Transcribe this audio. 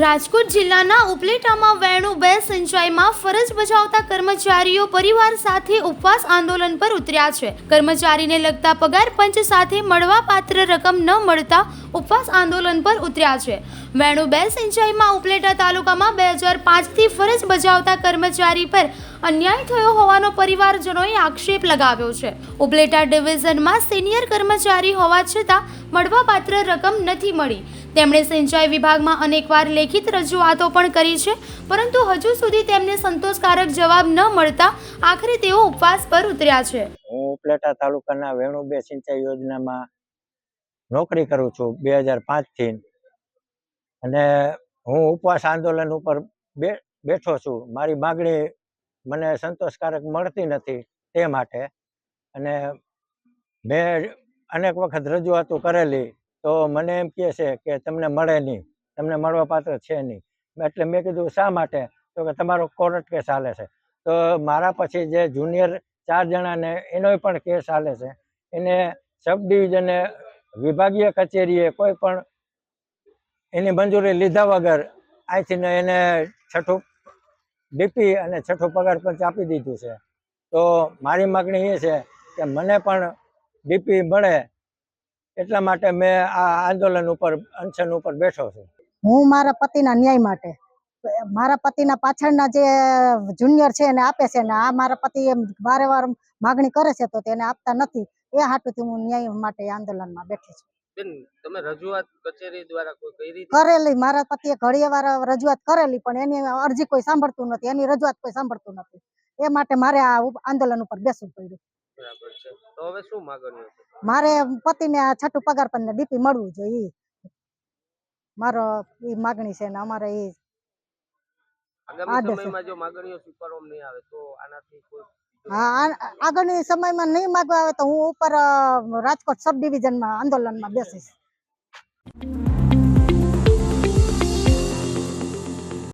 રાજકોટ જિલ્લાના ઉપલેટામાં વેણુ બે સિંચાઈમાં ફરજ બજાવતા કર્મચારીઓ પરિવાર સાથે ઉપવાસ આંદોલન પર ઉતર્યા છે. કર્મચારીને લગતા પગાર પંચ સાથે મળવાપાત્ર રકમ ન મળતા ઉપવાસ આંદોલન પર ઉતર્યા છે. વેણુ બે સિંચાઈમાં ઉપલેટા તાલુકામાં બે હજાર પાંચથી ફરજ બજાવતા કર્મચારી પર અન્યાય થયો હોવાનો પરિવારજનોએ આક્ષેપ લગાવ્યો છે. ઉપલેટા ડિવિઝનમાં સિનિયર કર્મચારી હોવા છતાં મળવાપાત્ર રકમ નથી મળી. તેમણે સિંચાઈ વિભાગમાં અનેકવાર લેખિત રજૂઆતો પણ કરી છે, પરંતુ હજુ સુધી તેમને સંતોષકારક જવાબ ન મળતા આખરે તેઓ ઉપવાસ પર ઉતર્યા છે. હું ઉપલેટા તાલુકાના વેણુબે સિંચાઈ યોજનામાં નોકરી કરું છું બે હજાર પાંચથી. અને હું ઉપવાસ આંદોલન ઉપર બે, બેઠો છું. મારી માગણી મને સંતોષકારક મળતી નથી તે માટે. અને મેં અનેક વખત રજૂઆતો કરેલી તો મને એમ કહે છે કે તમને મળે નહીં, તમને મળવાપાત્ર છે નહીં. એટલે મેં કીધું, શા માટે? તો કે, તમારો કોર્ટ કેસ ચાલે છે. તો મારા પછી જે જુનિયર ચાર જણાને એનોય પણ કેસ ચાલે છે. એને સબ ડિવિઝને વિભાગીય કચેરીએ કોઈ પણ એની મંજૂરી લીધા વગર અહીંથી એને છઠ્ઠું ડીપી અને છઠ્ઠું પગાર પંચ આપી દીધું છે. તો મારી માગણી એ છે કે મને પણ ડીપી મળે એટલા માટે મેં આ આંદોલન ઉપર અનશન ઉપર બેઠો છું. હું મારા પતિના ન્યાય માટે મારા પતિના પાછળના જે જુનિયર છે એને આપે છે ને આ મારા પતિ એમ વારે વાર માગણી કરે છે તો તેને આપતા નથી એ હાટુથી હું ન્યાય માટે આંદોલનમાં બેઠી છું. બેન તમે રજૂઆત કચેરી દ્વારા કોઈ કરી કરેલી મારા પતિએ ઘડીએ વાર રજૂઆત કરેલી પણ એની અરજી કોઈ સાંભળતું નથી એની રજૂઆત કોઈ સાંભળતું નથી. એ માટે મારે આ આંદોલન ઉપર બેસવું પડ્યું. બરાબર છે. તો હવે શું માગણીઓ છે મારે પતિને આ છઠ્ઠું પગાર પણ ડીપી મળવું જોઈએ. મારો ઈ માગણી છે ને અમારે બીજો હા આ- આગળની સમયમાં નહીં માગવા આવે તો હું ઉપર રાજકોટ સબ ડિવિઝનમાં આંદોલનમાં બેસીશ